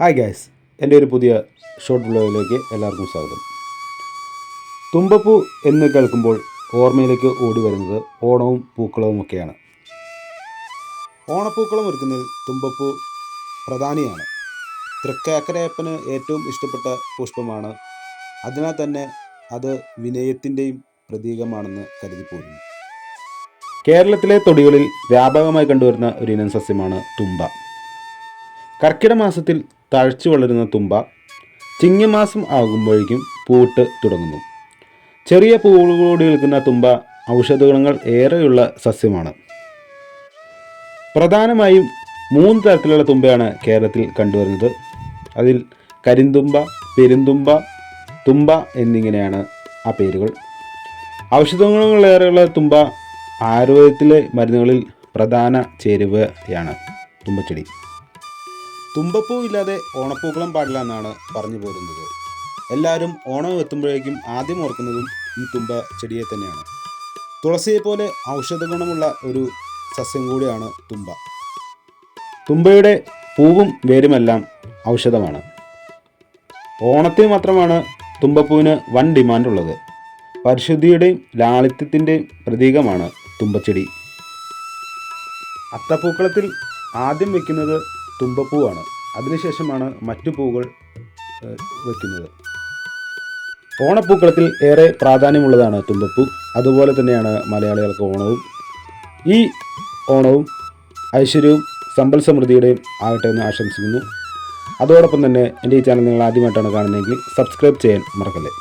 Hi guys എന്റെ ഒരു പുതിയ ഷോർട്ട് വ്ലോഗിലേക്ക് എല്ലാവർക്കും സ്വാഗതം. തുമ്പപ്പൂ എന്ന് കേൾക്കുമ്പോൾ ഓർമ്മയിലേക്ക് ഓടി വരുന്നത് ഓണവും പൂക്കളവും ഒക്കെയാണ്. ഓണപ്പൂക്കളം ഒരുക്കുന്നതിൽ തുമ്പപ്പൂ പ്രധാനിയാണ്. തൃക്കാക്കരയപ്പന് ഏറ്റവും ഇഷ്ടപ്പെട്ട പുഷ്പമാണ്. അതിനാൽ തന്നെ അത് വിനയത്തിന്റെയും പ്രതീകമാണെന്ന് കരുതിപ്പോരുന്നു. കേരളത്തിലെ തൊടികളിൽ വ്യാപകമായി കണ്ടുവരുന്ന ഒരു ഇനം സസ്യമാണ് തുമ്പ. കർക്കിടക മാസത്തിൽ തഴച്ചു വളരുന്ന തുമ്പ ചിങ്ങമാസം ആകുമ്പോഴേക്കും പൂട്ട് തുടങ്ങുന്നു. ചെറിയ പൂവുകളോട് നിൽക്കുന്ന തുമ്പ ഔഷധ ഗുണങ്ങൾ ഏറെയുള്ള സസ്യമാണ്. പ്രധാനമായും മൂന്ന് തരത്തിലുള്ള തുമ്പയാണ് കേരളത്തിൽ കണ്ടുവരുന്നത്. അതിൽ കരിന്തുമ്പ പെരുന്തുമ്പ തുമ്പ എന്നിങ്ങനെയാണ് ആ പേരുകൾ. ഔഷധ ഗുണങ്ങളേറെയുള്ള തുമ്പ ആയുർവേദത്തിലെ മരുന്നുകളിൽ പ്രധാന ചേരുവയാണ് തുമ്പച്ചെടി. തുമ്പപ്പൂ ഇല്ലാതെ ഓണപ്പൂക്കളം പാടില്ല എന്നാണ് പറഞ്ഞു പോരുന്നത്. എല്ലാവരും ഓണം എത്തുമ്പോഴേക്കും ആദ്യം ഓർക്കുന്നതും ഈ തുമ്പ ചെടിയെ തന്നെയാണ്. തുളസിയെ പോലെ ഔഷധ ഗുണമുള്ള ഒരു സസ്യം കൂടിയാണ് തുമ്പ. തുമ്പയുടെ പൂവും വേരുമെല്ലാം ഔഷധമാണ്. ഓണത്തിന് മാത്രമാണ് തുമ്പപ്പൂവിന് വൻ ഡിമാൻഡുള്ളത്. പരിശുദ്ധിയുടെയും ലാളിത്യത്തിന്റെയും പ്രതീകമാണ് തുമ്പച്ചെടി. അത്തപ്പൂക്കളത്തിൽ ആദ്യം വെക്കുന്നത് തുമ്പപ്പൂവാണ്. അതിനുശേഷമാണ് മറ്റു പൂവുകൾ വയ്ക്കുന്നത് ഓണപ്പൂക്കളത്തിൽ ഏറെ പ്രാധാന്യമുള്ളതാണ് തുമ്പപ്പൂ. അതുപോലെ തന്നെയാണ് മലയാളികൾക്ക് ഓണവും. ഈ ഓണവും ഐശ്വര്യവും സമ്പൽ സമൃദ്ധിയുടെയും ആകട്ടെ എന്ന് ആശംസിക്കുന്നു. അതോടൊപ്പം തന്നെ എന്റെ ഈ ചാനൽ നിങ്ങൾ ആദ്യമായിട്ടാണ് കാണുന്നതെങ്കിൽ സബ്സ്ക്രൈബ് ചെയ്യാൻ മറക്കല്ലേ.